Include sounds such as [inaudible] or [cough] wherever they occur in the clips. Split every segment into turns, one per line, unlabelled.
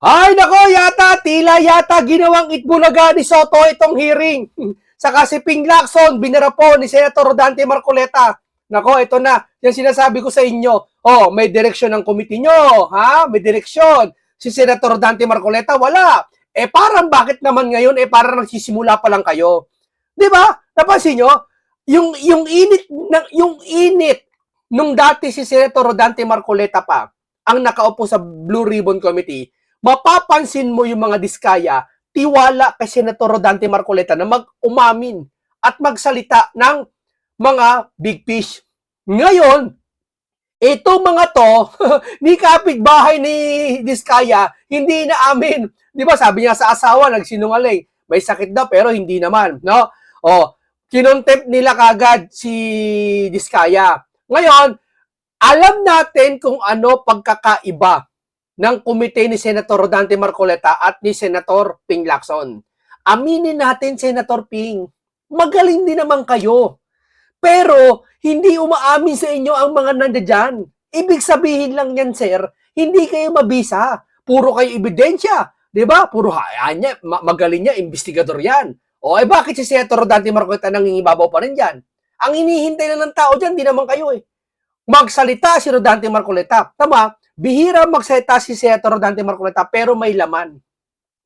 Ay, nako, yata, tila yata ginawang itbulaga ni Soto itong hearing. [laughs] Saka si Ping Lacson, binara po ni Senator Rodante Marcoleta. Nako, ito na. Yan sinasabi ko sa inyo. Oh, may direksyon ng committee nyo. Ha? May direksyon. Si Senator Rodante Marcoleta, wala. Eh, parang bakit naman ngayon, eh, parang nagsisimula pa lang kayo. Di ba? Napansin nyo? Yung, yung init, ng, yung init nung dati si Senator Rodante Marcoleta pa, ang nakaupo sa Blue Ribbon Committee, mapapansin mo yung mga diskaya, tiwala kay Senator Rodante Marcoleta na mag-umamin at magsalita ng mga big fish. Ngayon, ito mga to, [laughs] ni kapitbahay ni Diskaya, hindi na amin. Di ba sabi niya sa asawa, nagsinungaling. May sakit daw pero hindi naman. No? O, kinontempt nila kagad si Diskaya. Ngayon, alam natin kung ano pagkakaiba ng komite ni Senator Rodante Marcoleta at ni Senator Ping Lacson. Aminin natin, Senator Ping, magaling din naman kayo. Pero, hindi umaamin sa inyo ang mga nandiyan. Ibig sabihin lang yan, sir, hindi kayo mabisa. Puro kayo ebidensya. Di ba? Puro hayaan niya, ma- magaling niya, investigador yan. O, eh bakit si Senator Rodante Marcoleta nangingibabaw pa rin dyan? Ang hinihintay lang ng tao dyan, di naman kayo eh. Magsalita si Rodante Marcoleta. Tama, bihira magsalita si Senator Rodante Marcoleta pero may laman.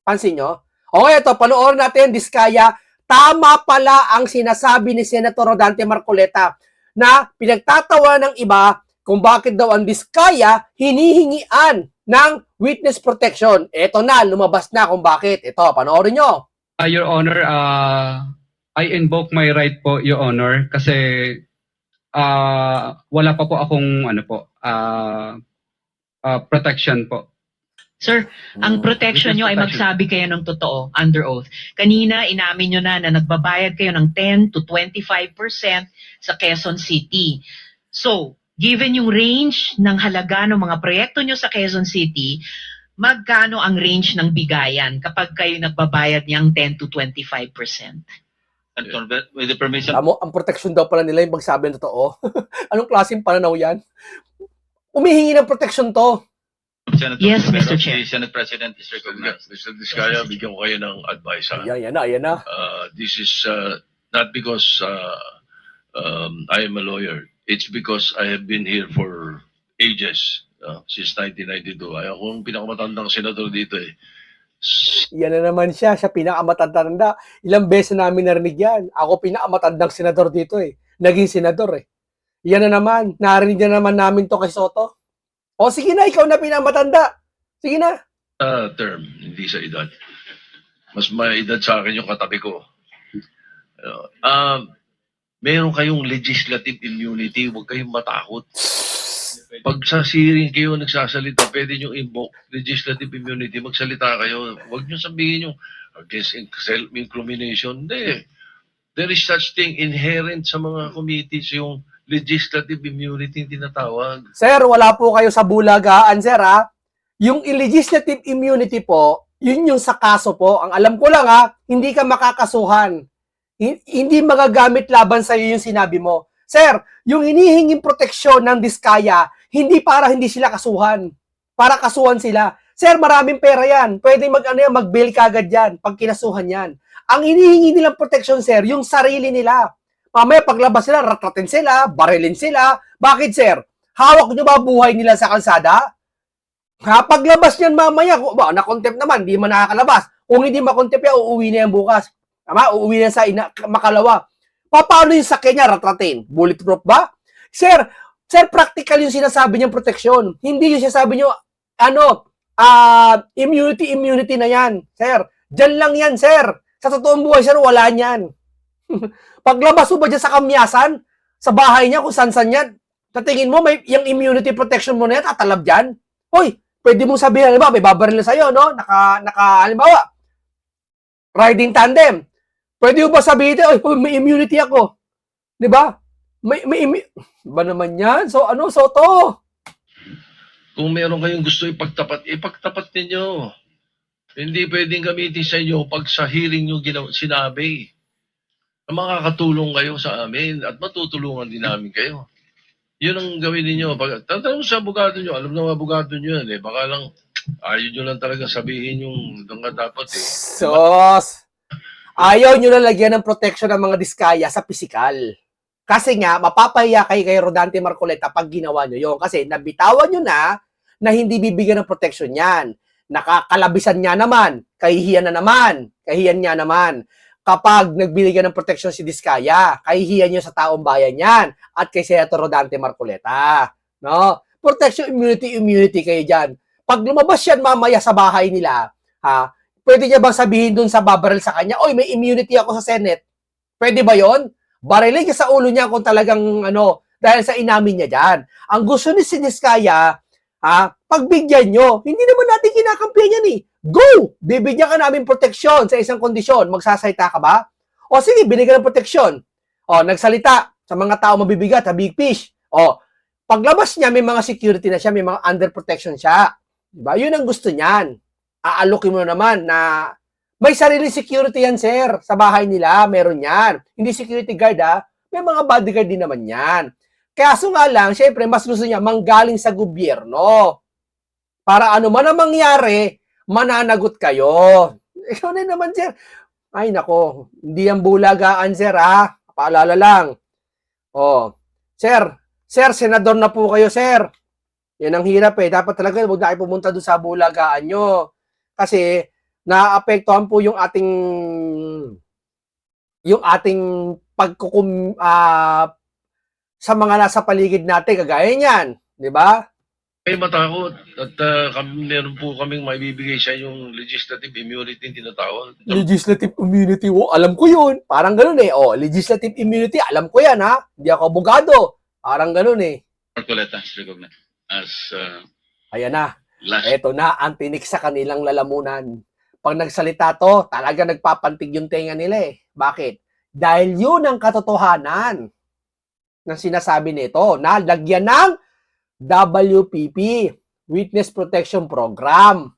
Pansin nyo? O ito, panoorin natin, Diskaya, tama pala ang sinasabi ni Senator Rodante Marcoleta na pinagtatawa ng iba kung bakit daw ang Diskaya hinihingian ng witness protection. Ito na, lumabas na kung bakit. Ito, panoorin nyo.
Uh, Your Honor, uh, I invoke my right po, Your Honor, kasi uh, wala pa po akong ano po, uh, uh, protection po.
Sir, ang protection nyo ay magsabi kayo ng totoo under oath. Kanina, inamin nyo na na nagbabayad kayo ng 10 to 25% sa Quezon City. So, given yung range ng halaga ng mga proyekto nyo sa Quezon City, magkano ang range ng bigayan kapag kayo nagbabayad niyang 10 to 25%?
And convert- with the permission,
Alam mo, ang protection daw pala nila yung magsabi ng totoo. [laughs] Anong klaseng pananaw yan? Umihingi ng protection to.
Senator
Yes,
Rivera,
Mr. Chair.
The Senate President is recognized.
Mr. Discaya, bigyan ko kayo ng advice. ha?
Ayan, yan na, ayan na.
Uh, this is uh, not because uh, um, I am a lawyer. It's because I have been here for ages, uh, since 1992. Ay, ako ang pinakamatandang senador dito eh.
Yan na naman siya, siya pinakamatanda. Ilang beses namin narinig yan. Ako pinakamatandang senador dito eh. Naging senador eh. Yan na naman, narinig na naman namin to kay Soto. O sige na, ikaw na pinakamatanda. Sige na.
uh, term, hindi sa edad. Mas may edad sa akin yung katabi ko. Uh, um, meron kayong legislative immunity, huwag kayong matakot. Pag sa hearing kayo nagsasalita, pwede nyo invoke legislative immunity, magsalita kayo. Huwag nyo sabihin yung against in- self-incrimination. Hindi. There is such thing inherent sa mga committees, yung legislative immunity yung tinatawag.
Sir, wala po kayo sa bulagaan, sir ha. Yung legislative immunity po, yun yung sa kaso po. Ang alam ko lang ha, hindi ka makakasuhan. Hi- Hindi magagamit laban sa iyo yung sinabi mo. Sir, yung hinihinging proteksyon ng diskaya, hindi para hindi sila kasuhan. Para kasuhan sila. Sir, maraming pera yan. Pwede mag, ano yan, mag-bail kagad yan pag kinasuhan yan. Ang hinihingi nilang protection, sir, yung sarili nila. Mamaya paglabas sila, ratratin sila, barilin sila. Bakit, sir? Hawak nyo ba buhay nila sa kalsada? Ha, paglabas niyan mamaya, ba, na-contempt naman, di man nakakalabas. Kung hindi makontempt yan, uuwi na yan bukas. Tama? Uuwi na sa ina, makalawa. Pa- Paano yung sakyan niya, ratratin? Bulletproof ba? Sir, sir, practical yung sinasabi niyang proteksyon. Hindi yung sinasabi niyo, ano, ah, immunity, immunity na yan. Sir, dyan lang yan, sir. Sa totoong buhay, sir, wala niyan. [laughs] Paglabas mo ba dyan sa kamyasan, sa bahay niya, kung saan-saan yan, tatingin mo, may, yung immunity protection mo na yan, tatalab dyan. Hoy, pwede mong sabihin, halimbawa, may babaril na sa'yo, no? Naka, naka, halimbawa, riding tandem. Pwede mo ba sabihin, oy, may immunity ako. Di ba? May, may, immu- [laughs] ba naman yan? So, ano, so to?
Kung meron kayong gusto ipagtapat, ipagtapat ninyo. Hindi pwedeng gamitin sa inyo pag sa hearing nyo ginaw, sinabi. Na makakatulong kayo sa amin at matutulungan din namin kayo. Yun ang gawin ninyo. Pag, tatanong sa abogado nyo, alam na ng abogado nyo yan eh. Baka lang Ayaw nyo lang talaga sabihin yung doon dapat eh.
Sos! Ayaw nyo na lagyan ng protection ng mga diskaya sa pisikal. Kasi nga, mapapahiya kayo kay Rodante Marcoleta pag ginawa nyo yun. Kasi nabitawan nyo na na hindi bibigyan ng protection yan. Nakakalabisan niya naman. Kahihiyan na naman. Kahihiyan niya naman. Kapag nagbibigyan ng protection si Diskaya, kahihiyan nyo sa taong bayan yan at kay Senator Rodante Marcoleta. No? Protection, immunity, immunity kayo dyan. Pag lumabas yan mamaya sa bahay nila, ha, pwede niya bang sabihin dun sa babaril sa kanya, oy, may immunity ako sa Senate. Pwede ba yon? Barilin niya sa ulo niya kung talagang ano, dahil sa inamin niya dyan. Ang gusto ni Siniskaya, ha, pagbigyan nyo, hindi naman natin kinakampihan yan eh. Go! Bibigyan ka namin proteksyon sa isang kondisyon. Magsasalita ka ba? O sige, binigyan ng proteksyon. O, nagsalita sa mga tao mabibigat, ha, big fish. O, paglabas niya, may mga security na siya, may mga under protection siya. Diba? Yun ang gusto niyan. Aalokin mo naman na may sarili security yan, sir. Sa bahay nila, meron yan. Hindi security guard, ha? May mga bodyguard din naman yan. Kaso nga lang, syempre, mas gusto niya manggaling sa gobyerno. Para ano man ang mangyari, mananagot kayo. Ikaw na naman, sir. Ay, nako. Hindi yan bulagaan, sir, ha? Paalala lang. Oh. Sir, sir, senador na po kayo, sir. Yan ang hirap eh. Dapat talaga huwag na kayo pumunta doon sa bulagaan nyo. Kasi naapektuhan po yung ating yung ating pagkukum ah, sa mga nasa paligid natin kagaya niyan, 'di ba?
Kayo matakot at ah, kami, meron po kaming maibibigay sa yung legislative immunity tinatawag.
Legislative immunity, oh, alam ko 'yun. Parang ganoon eh. Oh, legislative immunity, alam ko 'yan ha. Hindi ako abogado. Parang ganoon eh.
Marcoleta as uh,
Ayan na.
last.
Eto na ang tinik sa kanilang lalamunan. Pag nagsalita to, talaga nagpapantig yung tenga nila eh. Bakit? Dahil yun ang katotohanan ng sinasabi nito na lagyan ng WPP, Witness Protection Program,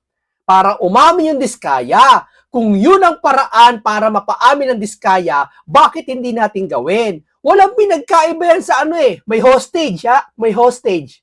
para umamin yung diskaya. Kung yun ang paraan para mapaamin ang diskaya, bakit hindi natin gawin? Walang pinagkaiba yan sa ano eh. May hostage, ha? May hostage.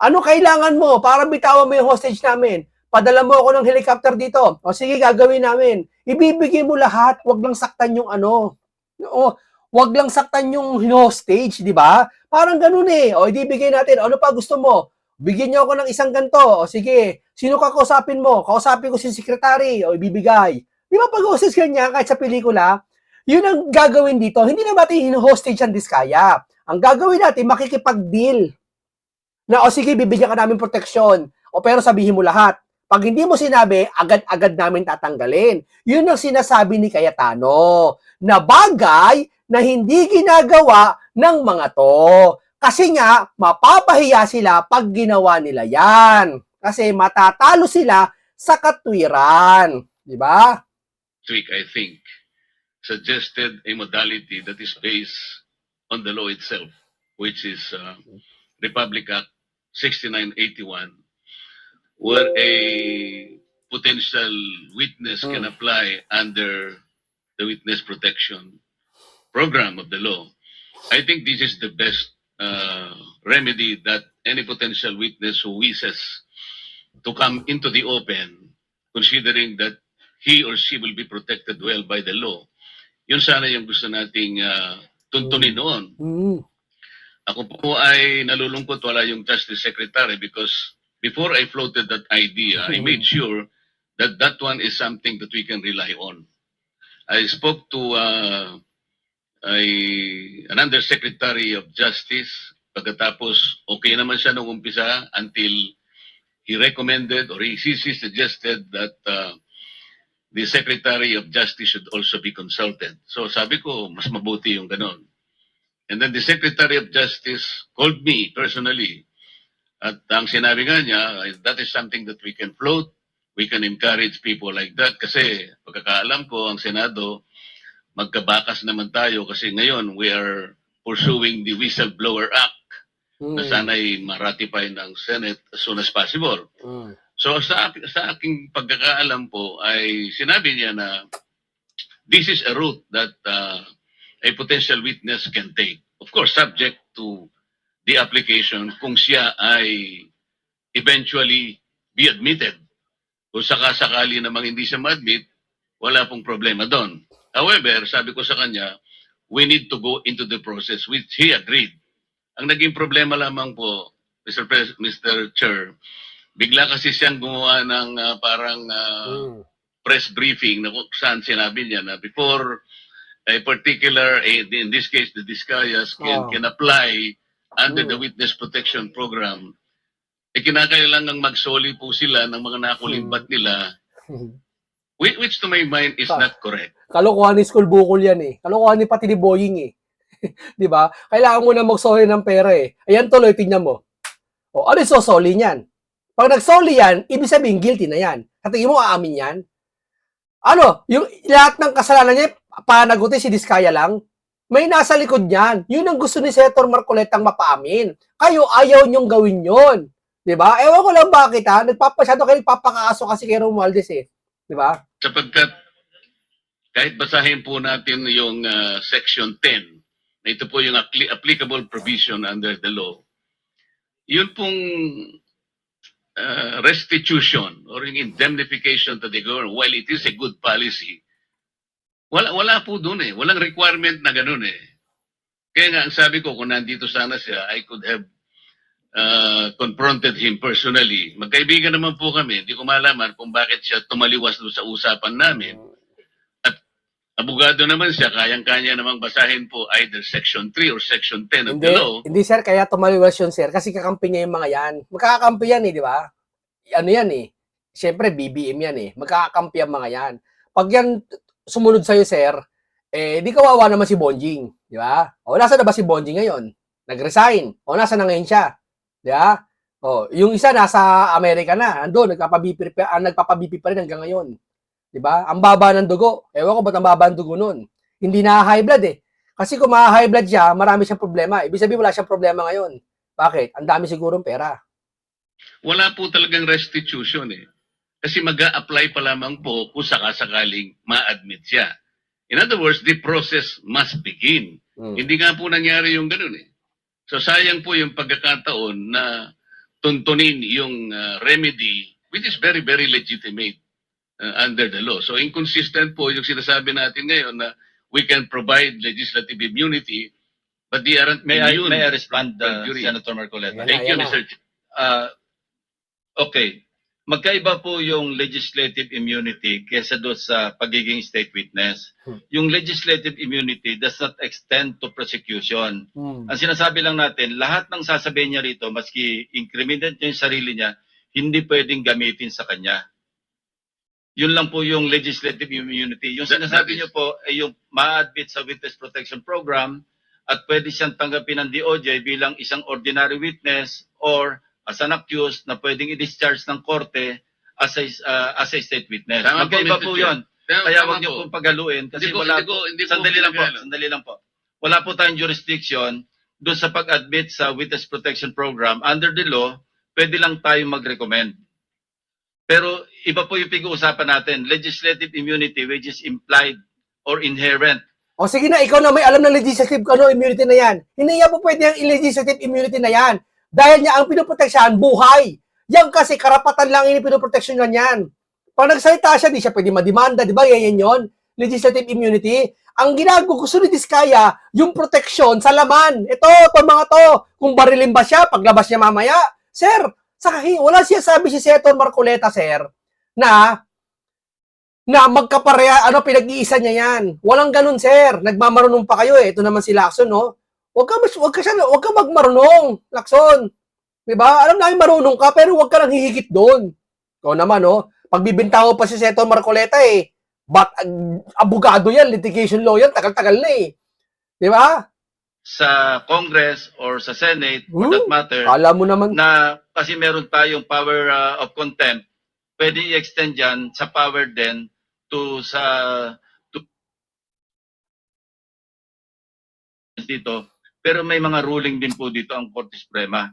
Ano kailangan mo para bitawan mo yung hostage namin? Padala mo ako ng helicopter dito. O sige, gagawin namin. Ibibigay mo lahat. Huwag lang saktan yung ano. O, huwag lang saktan yung hostage, di ba? Parang ganun eh. O, ibibigay natin. Ano pa gusto mo? Bigyan niyo ako ng isang ganto. O sige, sino ka kausapin mo? Kausapin ko si secretary. O, ibibigay. Di ba pag hostage ganyan, kahit sa pelikula, yun ang gagawin dito. Hindi na natin hostage ang diskaya. Ang gagawin natin, makikipag-deal na o sige, bibigyan ka namin proteksyon. O pero sabihin mo lahat. Pag hindi mo sinabi, agad-agad namin tatanggalin. Yun ang sinasabi ni Cayetano na bagay na hindi ginagawa ng mga to. Kasi nga, mapapahiya sila pag ginawa nila yan. Kasi matatalo sila sa katwiran. Di ba?
week, I think, suggested a modality that is based on the law itself, which is uh, Republic Act 6981, where a potential witness can
Mm.
apply under the witness protection program of the law. I think this is the best uh, remedy that any potential witness who wishes to come into the open, considering that he or she will be protected well by the law. Yun sana yung gusto nating uh, tuntunin noon.
Mm.
Ako po ay nalulungkot wala yung Justice Secretary because before I floated that idea, I made sure that that one is something that we can rely on. I spoke to uh, a, an Undersecretary of Justice pagkatapos okay naman siya nung umpisa until he recommended or he, he suggested that uh, the Secretary of Justice should also be consulted. So sabi ko, mas mabuti yung ganon. And then the Secretary of Justice called me personally. At ang sinabi nga niya, that is something that we can float. We can encourage people like that. Kasi pagkakaalam ko, ang Senado, magkabakas naman tayo kasi ngayon we are pursuing the Whistleblower Act na
Mm.
sana'y maratify ng Senate as soon as possible.
Mm.
So sa, sa aking pagkakaalam po ay sinabi niya na this is a route that uh, a potential witness can take. Of course, subject to the application kung siya ay eventually be admitted. Kung sakasakali namang hindi siya ma-admit, wala pong problema doon. However, sabi ko sa kanya, we need to go into the process, which he agreed. Ang naging problema lamang po, Mr. Pres- Mr. Chair, bigla kasi siyang gumawa ng ah, parang
Mm.
press briefing na kung saan sinabi niya na before a particular, in this case, the Discayas can,
Oh.
can apply under the
Mm.
Witness Protection Program, eh kinakailangang magsoli po sila ng mga nakulimbat nila, [laughs] which, which to my mind is
Ah.
not correct.
Kalokohan ni school bukol yan eh. Kalokohan ni pati ni Boying eh. [laughs] 'Di ba? Kailangan mo na magsoli ng pera eh. Ayan tuloy, tingnan mo. O, ano yung sosoli niyan? Pag nagsoli yan, ibig sabihin guilty na yan. Sa tingin mo, aamin yan? Ano? Yung lahat ng kasalanan niya, panagutin si Diskaya lang? May nasa likod niyan. Yun ang gusto ni Senator Marcoletang mapaamin. Kayo, ayaw niyong gawin yun. 'Di ba? Ewan ko lang bakit ha. Nagpapasyado kayo nagpapakaaso kasi kay Romualdez eh. 'Di ba?
Sapagkat kahit basahin po natin yung ah, Section 10, na ito po yung appli- applicable provision under the law, yun pong ah, restitution or yung indemnification to the government, while it is a good policy, wala, wala po dun eh. Walang requirement na ganun eh. Kaya nga, ang sabi ko, kung nandito sana siya, I could have uh, confronted him personally. Magkaibigan naman po kami. Hindi ko malaman kung bakit siya tumaliwas doon sa usapan namin. Abogado naman siya, kayang-kanya namang basahin po either Section 3 or Section 10 of
Hindi,
the law.
hindi sir, kaya tumaliwas yun sir, kasi kakampi niya yung mga yan. Magkakakampi yan eh, di ba? Ano yan eh, Siyempre, BBM yan eh. Magkakakampi ang mga yan. Pag yan sumunod sa'yo, sir, eh, di kawawa naman si Bonjing. Di ba? O, nasa na ba si Bonjing ngayon? Nag-resign. O, nasa na ngayon siya? Di ba? O, yung isa nasa Amerika na. Ando, nagpapabipi, ah, nagpapabipi pa rin hanggang ngayon. Di ba? Ang baba ng dugo. Ewan ko ba't ang baba ng dugo nun. Hindi na high blood eh. Kasi kung ma-high blood siya, marami siyang problema. Ibig sabihin, wala siyang problema ngayon. Bakit? Ang dami sigurong pera.
Wala po talagang restitution eh. Kasi mag apply pa lamang po kung sakasakaling ma-admit siya. In other words, the process must begin.
Mm.
Hindi nga po nangyari yung ganun eh. So sayang po yung pagkakataon na tuntunin yung uh, remedy which is very, very legitimate uh, under the law. So inconsistent po yung sinasabi natin ngayon na we can provide legislative immunity but they aren't
May I,
immune
may I
from
respond, uh. Senator Marcoleta?
Thank you. Mr.
Uh, okay. Magkaiba po yung legislative immunity kesa doon sa pagiging state witness.
Hmm.
Yung legislative immunity does not extend to prosecution.
Mm.
Ang sinasabi lang natin, lahat ng sasabihin niya rito, maski incriminate niya yung sarili niya, hindi pwedeng gamitin sa kanya. Yun lang po yung legislative immunity. Yung
That- that
sinasabi
is-
niyo po ay yung ma-admit sa Witness Protection Program at pwede siyang tanggapin ng DOJ bilang isang ordinary witness or as an accused na pwedeng i-discharge ng korte as a, uh, as a state witness.
Tama po,
Magkaiba po
Chair.
yun.
Tama-
Kaya
tama
wag niyo
po.
pong pagaluin kasi
Hindi ko-
wala
hindi ko- hindi ko
sandali lang po, sandali lang po. Wala po tayong jurisdiction doon sa pag-admit sa Witness Protection Program. Under the law, pwede lang tayo mag-recommend. Pero iba po yung pag-uusapan natin, legislative immunity which is implied or inherent.
O sige na, ikaw na may alam ng legislative ano, immunity na yan. Hindi niya po pwede yung legislative immunity na yan. Dahil niya ang pinoproteksyahan, buhay. Yan kasi karapatan lang ini pinoproteksyonan yan. Pag nagsalita siya, di siya pwede madimanda, di ba? Yan yan yun. Legislative immunity. Ang ginagawa gusto ni Diskaya, yung proteksyon sa laman. Ito, ito mga to. Kung barilin ba siya, paglabas niya mamaya. Sir, sa wala siya sabi si Senator Marcoleta, sir, na na magkapareha, ano, pinag-iisa niya yan. Walang ganun, sir. Nagmamarunong pa kayo eh. Ito naman si Lacson, no? Huwag ka, mas, huwag ka, siya, huwag ka magmarunong, Lacson. Diba? Alam namin marunong ka, pero huwag ka lang hihigit doon. Ikaw naman, no? Pagbibintango pa si Seto Marcoleta eh. But, abogado yan, litigation law yan, tagal-tagal na eh. Diba?
Sa Congress or sa Senate, for
Hmm.
that matter,
Kala mo naman,
na kasi meron tayong power uh, of contempt, pwede i-extend yan sa power din to sa to, dito. Pero may mga ruling din po dito ang Korte Suprema.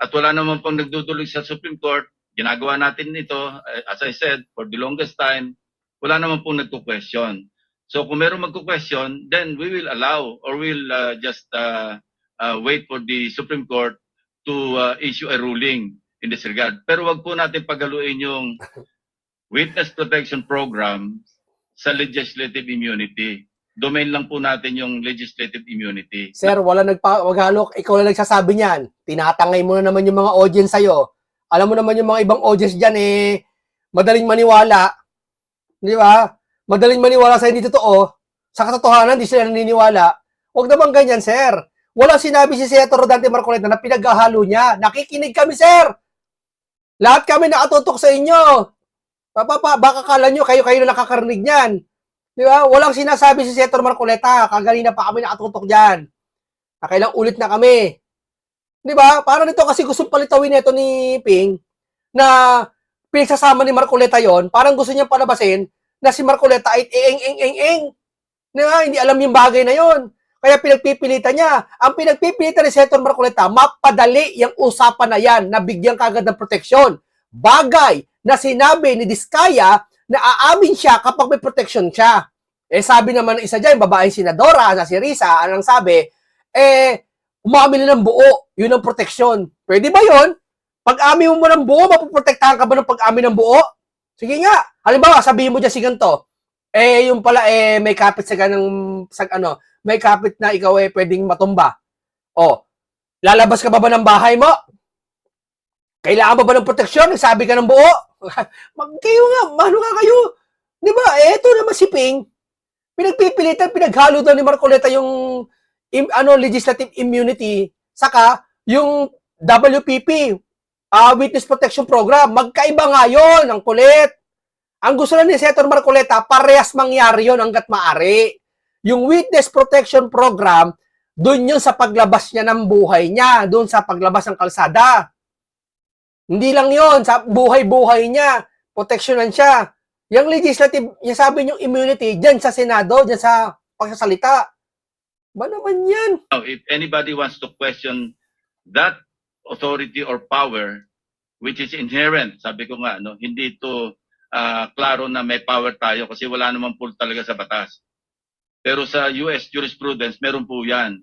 At wala naman pong nagduduloy sa Supreme Court. Ginagawa natin ito, eh, as I said, for the longest time, wala naman pong nagko-question. So kung meron magko-question, then we will allow or we'll uh, just uh, uh, wait for the Supreme Court to uh, issue a ruling. in this regard. Pero wag po natin pagaluin yung [laughs] witness protection program sa legislative immunity. Domain lang po natin yung legislative immunity.
Sir, wala nagpa waghalo, ikaw lang nagsasabi niyan. Tinatangay mo na naman yung mga audience sa'yo. Alam mo naman yung mga ibang audience dyan eh, madaling maniwala. Di ba? Madaling maniwala sa hindi totoo. Sa katotohanan, di sila naniniwala. Huwag naman ganyan, sir. Walang sinabi si Senator Rodante Marcoleta na pinaghahalo niya. Nakikinig kami, sir. Lahat kami nakatutok sa inyo. Papa, baka kala nyo, kayo-kayo na nakakarinig niyan. Di ba? Walang sinasabi si Senator Marcoleta. Kaganina pa kami nakatutok dyan. Nakailang ulit na kami. Di ba? Para nito kasi gusto palitawin nito ni Ping na pinagsasama ni Marcoleta yon parang gusto niya palabasin na si Marcoleta ay eng eng eng eng. Di ba? Hindi alam yung bagay na yon. Kaya pinagpipilitan niya. Ang pinagpipilitan ni Senator Marcoleta, mapadali yung usapan na yan na bigyan kagad ng proteksyon. Bagay na sinabi ni Diskaya na aamin siya kapag may protection siya. Eh sabi naman ng isa dyan, babaeng senadora na si Risa, anong sabi, eh, umamin na ng buo, yun ang proteksyon. Pwede ba yun? Pag amin mo ng buo, mapoprotektahan ka ba ng pag-amin ng buo? Sige nga. Halimbawa, sabihin mo dyan si ganito, eh, yung pala, eh, may kapit sa ganang, sa ano, may kapit na ikaw eh, pwedeng matumba. O, lalabas ka ba ba ng bahay mo? Kailangan ba ba ng proteksyon? Sabi ka ng buo? [laughs] Kayo nga, ano nga kayo? Di ba? Eh, ito naman si Ping. Pinagpipilitan, pinaghalo daw ni Marcoleta yung im, ano, legislative immunity, saka yung WPP, ah Witness Protection Program. Magkaiba nga yun, ang kulit. Ang gusto lang ni Senator Marcoleta, parehas mangyari yun hanggat maari. Yung Witness Protection Program, doon yun sa paglabas niya ng buhay niya, doon sa paglabas ng kalsada. Hindi lang yon sa buhay-buhay niya, proteksyonan siya. Yung legislative, yung sabi niyong immunity, dyan sa Senado, dyan sa pagsasalita. Ba naman yan?
Now, if anybody wants to question that authority or power, which is inherent, sabi ko nga, no, hindi ito ah, klaro na may power tayo kasi wala naman po talaga sa batas. Pero sa US jurisprudence, meron po yan.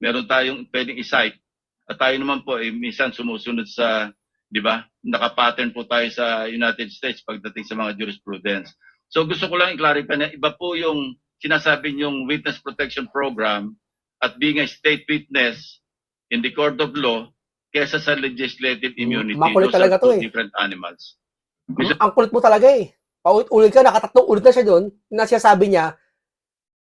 Meron tayong pwedeng i-cite. At tayo naman po, eh, minsan sumusunod sa, di ba, nakapattern po tayo sa United States pagdating sa mga jurisprudence. So gusto ko lang i-clarify na iba po yung sinasabi niyong witness protection program at being a state witness in the court of law kesa sa legislative immunity.
makulit talaga to eh.
different animals.
Ang, ang kulit mo talaga eh. Paulit-ulit ka, nakatatlong ulit na siya doon, na siya sabi niya,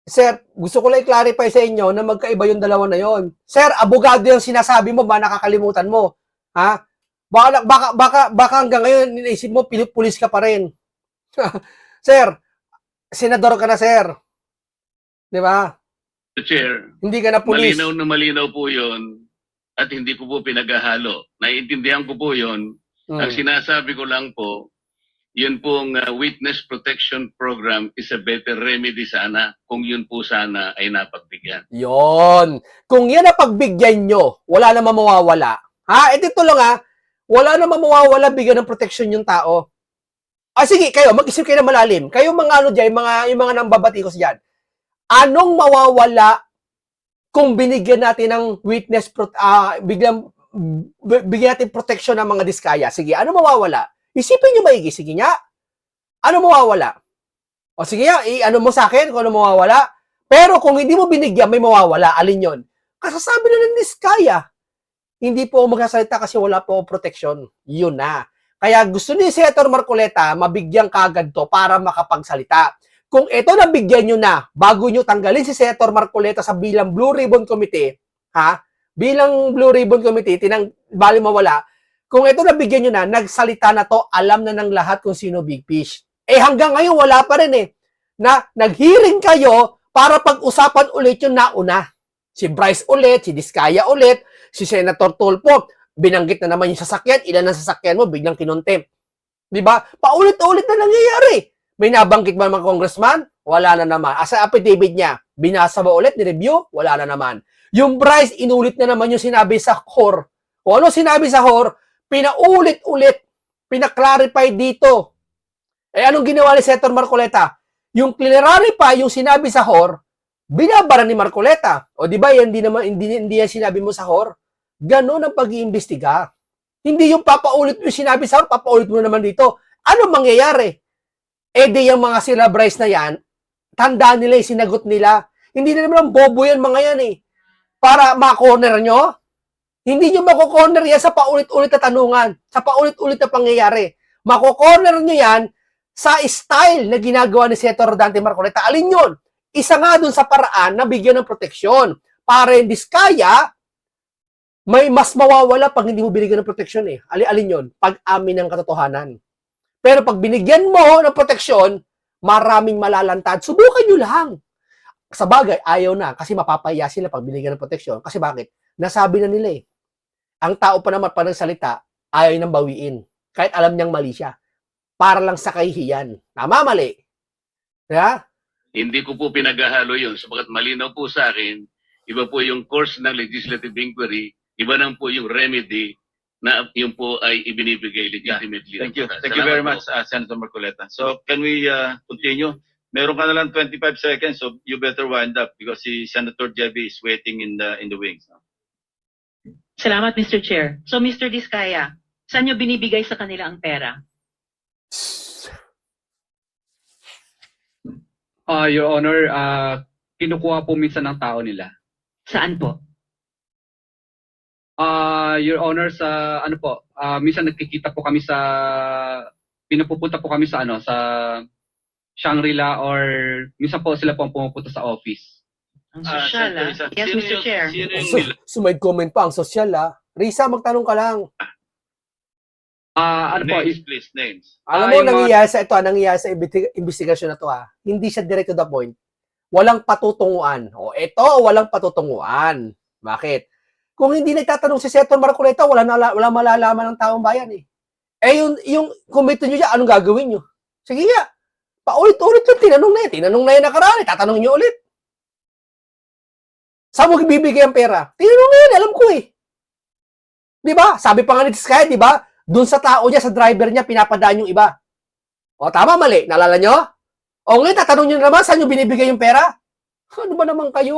Sir, gusto ko lang i-clarify sa inyo na magkaiba yung dalawa na yon. Sir, abogado yung sinasabi mo ba nakakalimutan mo? Ha? Baka, baka, baka, baka hanggang ngayon iniisip mo, pinupulis ka pa rin. [laughs] sir, senador ka na, sir. Di ba?
Chair,
Hindi ka na pulis.
malinaw na malinaw po yun at hindi ko po pinaghahalo. Naiintindihan ko po yun.
Mm.
Ang sinasabi ko lang po, yun pong uh, witness protection program is a better remedy sana kung yun po sana ay napagbigyan.
Yon. Kung yan ang pagbigyan nyo, wala namang mawawala. Ha? E dito lang ha, wala namang mawawala bigyan ng protection yung tao. Ah, sige, kayo, mag-isip kayo na malalim. Kayo mga ano dyan, yung mga, yung mga nambabatikos dyan. Anong mawawala kung binigyan natin ng witness, pro- ah, bigyan, b- bigyan natin protection ng mga diskaya? Sige, ano mawawala? Isipin nyo maigi, sige nga. Ano mawawala? O sige nga, i-ano mo sa akin kung ano mawawala. Pero kung hindi mo binigyan, may mawawala. Alin yon? Kasasabi na ng Diskaya. Hindi po ako magsasalita kasi wala po akong protection. Yun na. Kaya gusto ni Senator Marcoleta, mabigyan kagad to para makapagsalita. Kung ito nabigyan nyo na, bago nyo tanggalin si Senator Marcoleta sa bilang Blue Ribbon Committee, ha? Bilang Blue Ribbon Committee, tinang bali mawala, kung ito nabigyan nyo na, nagsalita na to, alam na ng lahat kung sino Big Fish. Eh hanggang ngayon, wala pa rin eh. Na nag-hearing kayo para pag-usapan ulit yung nauna. Si Bryce ulit, si Diskaya ulit, si Senator Tulfo, binanggit na naman yung sasakyan, ilan ang sasakyan mo, biglang kinontempt. Di ba? Paulit-ulit na nangyayari. May nabanggit ba mga congressman? Wala na naman. Asa affidavit niya, binasa ba ulit, ni-review? Wala na naman. Yung Bryce, inulit na naman yung sinabi sa core. O ano sinabi sa core? Pinaulit-ulit. Pinaklarify dito. Eh anong ginawa ni Senator Marcoleta? Yung clarify yung sinabi sa HOR, binabara ni Marcoleta. O di ba hindi naman hindi, hindi yan sinabi mo sa HOR? Ganon ang pag-iimbestiga. Hindi yung papaulit mo yung sinabi sa papaulit mo naman dito. Ano mangyayari? Eh di yung mga sila Bryce na yan, tandaan nila yung sinagot nila. Hindi na naman bobo yan mga yan eh. Para ma-corner nyo. Hindi nyo mako-corner yan sa paulit-ulit na tanungan, sa paulit-ulit na pangyayari. Mako-corner nyo yan sa style na ginagawa ni Senator Dante Marcoleta. Alin yun? Isa nga dun sa paraan na bigyan ng proteksyon. Para hindi kaya, may mas mawawala pag hindi mo binigyan ng proteksyon eh. Ali-alin yun? Pag-amin ng katotohanan. Pero pag binigyan mo ng proteksyon, maraming malalantad. Subukan nyo lang. Sa bagay, ayaw na kasi mapapaya sila pag binigyan ng proteksyon. Kasi bakit? Nasabi na nila eh. Ang tao pa naman pa salita, ayaw nang bawiin. Kahit alam niyang mali siya. Para lang sa kahihiyan. Tama, mali. Yeah?
Hindi ko po pinaghahalo yun sapagat malinaw po sa akin, iba po yung course ng legislative inquiry, iba nang po yung remedy na yun po ay ibinibigay legitimately.
Thank you. Thank you very
po.
much, uh, Senator Marcoleta. So, can we uh, continue? Meron ka na lang 25 seconds, so you better wind up because si Senator Jebby is waiting in the in the wings.
Salamat, Mr. Chair. So, Mr. Diskaya, saan nyo binibigay sa kanila ang pera?
Ah, Your Honor, ah, kinukuha po minsan ng tao nila.
Saan po?
Ah, Your Honor, sa ano po, ah, minsan nagkikita po kami sa pinupupunta po kami sa ano, sa Shangri-La or minsan po sila po ang pumupunta sa office.
Ang
Senator
ah.
Risa,
Yes,
sino
Mr.
yung-
Chair.
Sino yung
Su-
nila?
sumide comment pa ang sosyal ah. Risa, magtanong ka lang.
Ah, ano po,
names,
is-
please, names.
Alam mo,
mga-
nangyayari sa ito, nangyayari sa investigasyon na to ah. Hindi siya direct to the point. Walang patutunguhan. O ito, walang patutunguhan. Bakit? Kung hindi nagtatanong si Senator Marcoleta, wala, na, wala malalaman ng taong bayan eh. Eh yung, yung komento nyo siya, anong gagawin nyo? Sige nga, paulit-ulit yung tinanong na yan. Tinanong na yan nakaraan, eh. tatanong nyo ulit. Saan mo bibigay ang pera? Tinanong na yan, alam ko eh. Di ba? Sabi pa nga ni Sky, di ba? Doon sa tao niya, sa driver niya, pinapadaan yung iba. O, tama, mali. Nalala nyo? O ngayon, tatanong nyo naman, saan nyo binibigay yung pera? Ano ba naman kayo?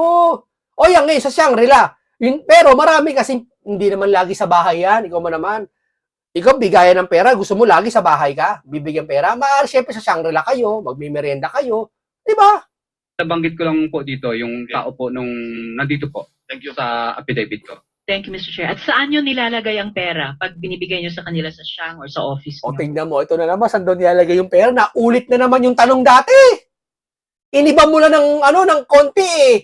O yan ngayon, sa Shangri-La. Yun, pero marami kasi hindi naman lagi sa bahay yan. Ikaw mo naman. Ikaw, bigayan ng pera. Gusto mo lagi sa bahay ka? Bibigyan pera? Maaari syempre sa Shangri-La kayo. Magmimerienda kayo. Di ba?
nabanggit ko lang po dito yung
Okay.
tao po nung nandito po
Thank you.
sa affidavit ko.
Thank you, Mr. Chair. At saan nyo nilalagay ang pera pag binibigay nyo sa kanila sa Shang or sa office
O
nyo?
tingnan mo, ito na naman, saan doon nilalagay yung pera? Naulit na naman yung tanong dati. Iniba mo na ng, ano, ng konti eh.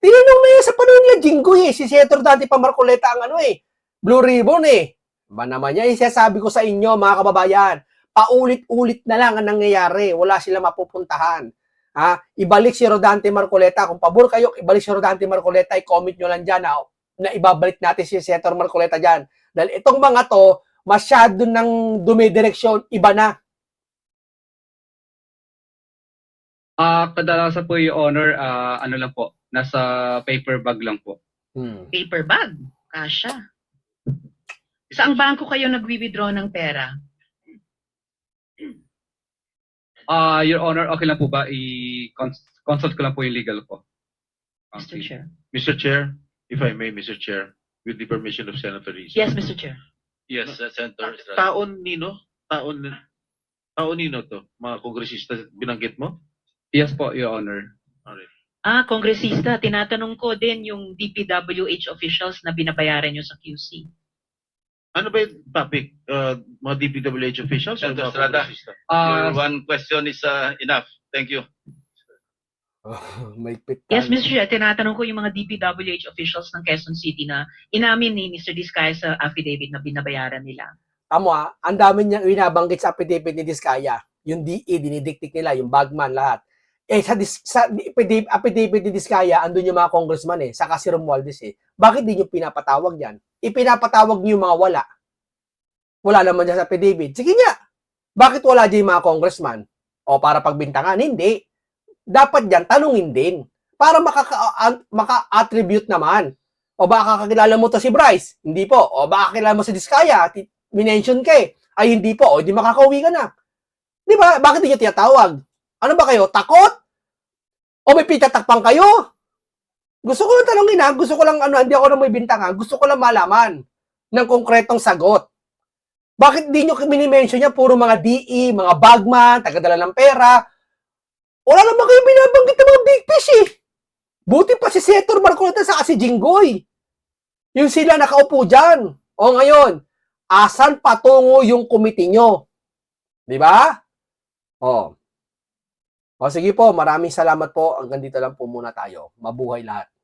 Tinanong na yan sa panahon nila Jinggoy eh. Si Senator dati pa Marcoleta ang ano eh. Blue Ribbon eh. Ba naman yung sinasabi ko sa inyo, mga kababayan, paulit-ulit na lang ang nangyayari. Wala sila mapupuntahan. Ha? Ibalik si Rodante Marcoleta. Kung pabor kayo, ibalik si Rodante Marcoleta, i-comment nyo lang dyan na, na ibabalik natin si Senator Marcoleta dyan. Dahil itong mga to, masyado nang dumidireksyon, iba na.
Ah, kadalasan po yung honor, ah, ano lang po, nasa paper bag lang po.
Paper bag. Kasha. Saang bangko kayo nagwi-withdraw ng pera?
Ah, your honor, okay lang po ba i-consult ko lang po yung legal po?
Mr. Chair.
Mr. Chair, if I may, Mr. Chair, with the permission of Senator Risa.
Yes, Mr. Chair.
Yes, uh, Senator Estrada.
Taon nino? Taon, taon nino to? Mga kongresista binanggit mo?
Yes po, your honor.
Ah, kongresista, tinatanong ko din yung DPWH officials na binabayaran nyo sa QC.
Ano ba yung topic? Uh, mga DPWH officials? or
Senator
mga
Estrada.
kongresista?
Ah,
Your one question is uh, enough. Thank you.
May pit.
Yes, Mr. Chair, tinatanong ko yung mga DPWH officials ng Quezon City na inamin ni Mr. Diskaya sa affidavit na binabayaran nila.
Tamo ah, ang dami niyang binabanggit sa affidavit ni Diskaya. Yung DE, dinidiktik nila, yung bagman, lahat. Eh, sa, dis, sa affidavit, ni Diskaya, andun yung mga congressman eh, saka si Romualdez eh. Bakit di nyo pinapatawag yan? Ipinapatawag niyo yung mga wala. Wala naman dyan sa affidavit. Sige nga, bakit wala dyan yung mga congressman? O para pagbintangan? Hindi. Dapat dyan, tanungin din. Para makaka, an- maka-attribute naman. O baka kakilala mo to si Bryce? Hindi po. O baka kakilala mo si Diskaya? Ti- minention ka eh. Ay, hindi po. O, di makakauwi ka na. Di ba? Bakit di nyo tinatawag? Ano ba kayo? Takot? O may pitatakpang kayo? Gusto ko lang tanongin ha. Gusto ko lang, ano, hindi ako na may bintangan. Gusto ko lang malaman ng konkretong sagot. Bakit di nyo minimension niya puro mga DE, mga bagman, tagadala ng pera? Wala naman kayo binabanggit ng mga big fish eh. Buti pa si Senator Marcoleta sa si Jinggoy. Yung sila nakaupo dyan. O ngayon, asan patungo yung committee nyo? Di ba? O. O sige po, maraming salamat po. Hanggang dito lang po muna tayo. Mabuhay lahat.